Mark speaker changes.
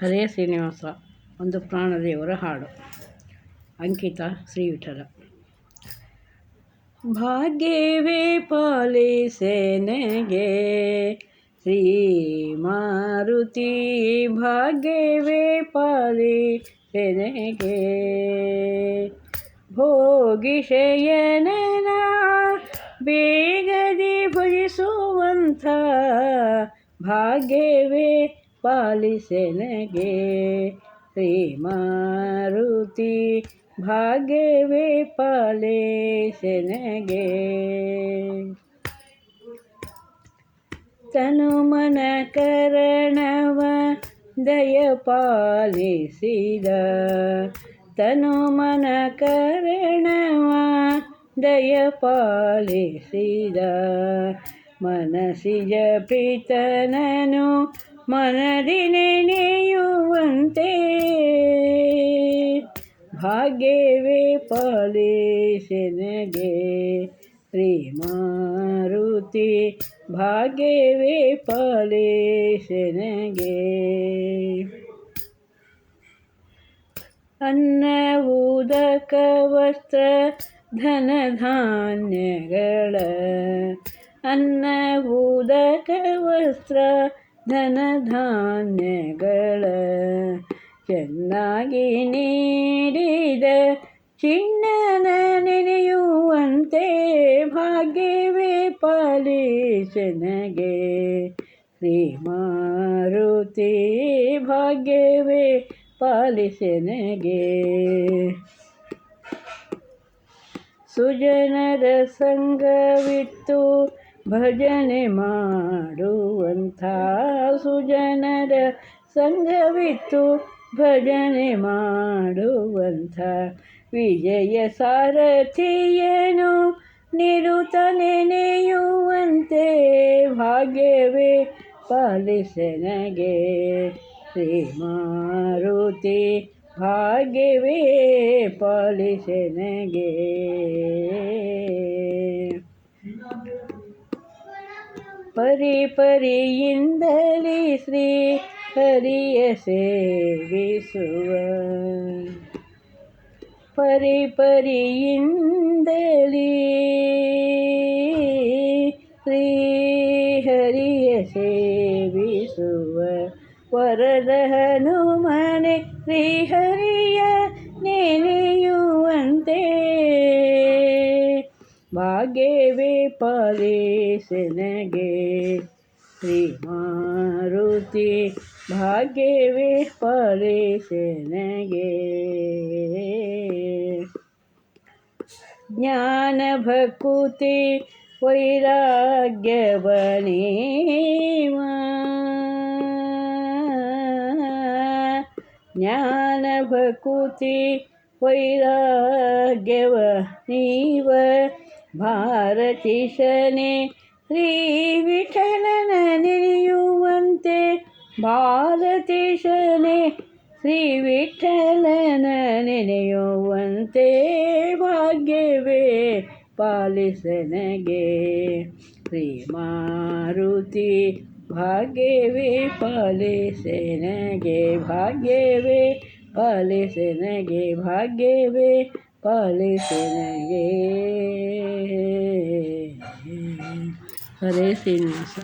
Speaker 1: ಹರೇ ಶ್ರೀನಿವಾಸ, ಒಂದು ಪ್ರಾಣದೇವರ ಹಾಡು. ಅಂಕಿತ ಶ್ರೀ ವಿಠಲ. ಭಾಗ್ಯವೇ ಪಾಲಿಸೇನೆಗೆ ಶ್ರೀ ಮಾರುತಿ ಭಾಗ್ಯವೇ ಪಾಲಿಸೆನಗೆ ಭೋಗಿಷಯನ ಬೇಗದಿ ಭಜಿಸುವಂಥ ಭಾಗ್ಯವೇ ಪಾಲಿಸೆನಗೆ ಶ್ರೀ ಮಾರುತಿ ಭಾಗ್ಯವೇ ಪಾಲಿಸೆನಗೆ. ತನು ಮನ ಕರಣವ ದಯ ಪಾಲಿಸಿದ. ತನು ಮನ ಕರಣವ ದಯ ಪಾಲಿಸಿದ. ಮನಸಿಜ ಪ್ರೀತನನು ಮನದಿ ನೆನೆಯುವಂತೆ ಭಾಗ್ಯವೇ ಪಾಲಿಸೆನಗೆ ಶ್ರೀ ಮಾರುತಿ ಭಾಗ್ಯವೇ ಪಾಲಿಸೆನಗೆ ಅನ್ನ ಉದಕ ವಸ್ತ್ರ ಧನ ಧಾನ್ಯಗಳ ಅನ್ನ ಉದಕ ವಸ್ತ್ರ ಧನ ಧಾನ್ಯಗಳ ಚೆನ್ನಾಗಿ ನೀಡಿದ ಚಿನ್ನನ ನೆನೆಯುವಂತೆ ಭಾಗ್ಯವೇ ಪಾಲಿಸನಗೆ ಶ್ರೀ ಮಾರುತಿ ಭಾಗ್ಯವೇ ಪಾಲಿಸನಗೆ ಸುಜನರ ಸಂಘವಿತ್ತು ಭಜನೆ ಮಾಡುವಂಥ ಸುಜನರ ಸಂಘವಿತ್ತು. ಭಜನೆ ಮಾಡುವಂಥ ವಿಜಯ ಸಾರಥಿಯೇನು ನಿರುತ ನೆನೆಯುವಂತೆ ಭಾಗ್ಯವೇ ಪಾಲಿಸನಗೆ ಶ್ರೀ ಮಾರುತಿ ಭಾಗ್ಯವೇ ಪಾಲಿಸನಗೆ. ಪರಿ ಪರಿಯಿಂದಲೇ ಶ್ರೀ ಹರಿಯ ಸೇವಿಸುವ ಪರಿ ಪರಿಯಿಂದಲೇ ಶ್ರೀ ಹರಿಯ ಸೇವಿಸುವ ವರದ ಹನುಮನೆ ಶ್ರೀಹರಿಯ ನೆನೆಯುವಂತೆ ಭಾಗ್ಯವೇ ಪಾಲಿಸನಗೆ ಶ್ರೀ ಮಾರುತಿ ಭಾಗ್ಯವೇ ಪಾಲಿಸನಗೆ ಜ್ಞಾನ ಭಕುತಿ ವೈರಾಗ್ಯವನೇವ ಜ್ಞಾನ ಭಕುತಿ ವೈರಾಗ್ಯವ ನೀವ ಭಾರತೀಶನೇ ಶ್ರೀ ವಿಠಲನ ನೆನೆಯುವಂತೆ ಭಾರತೀಶನೇ ಶ್ರೀ ವಿಠಲನ ನೆನೆಯುವಂತೆ ಭಾಗ್ಯವೇ ಪಾಲಿಸನಗೆ ಶ್ರೀ ಮಾರುತಿ ಭಾಗ್ಯವೇ ಪಾಲಿಸನಗೆ ಭಾಗ್ಯವೇ ಪಾಲಿಸನಗೆ ಭಾಗ್ಯವೇ ಪಾಲಿಸನಗೆ ಹರೇ ಶ್ರೀನಿವಾಸ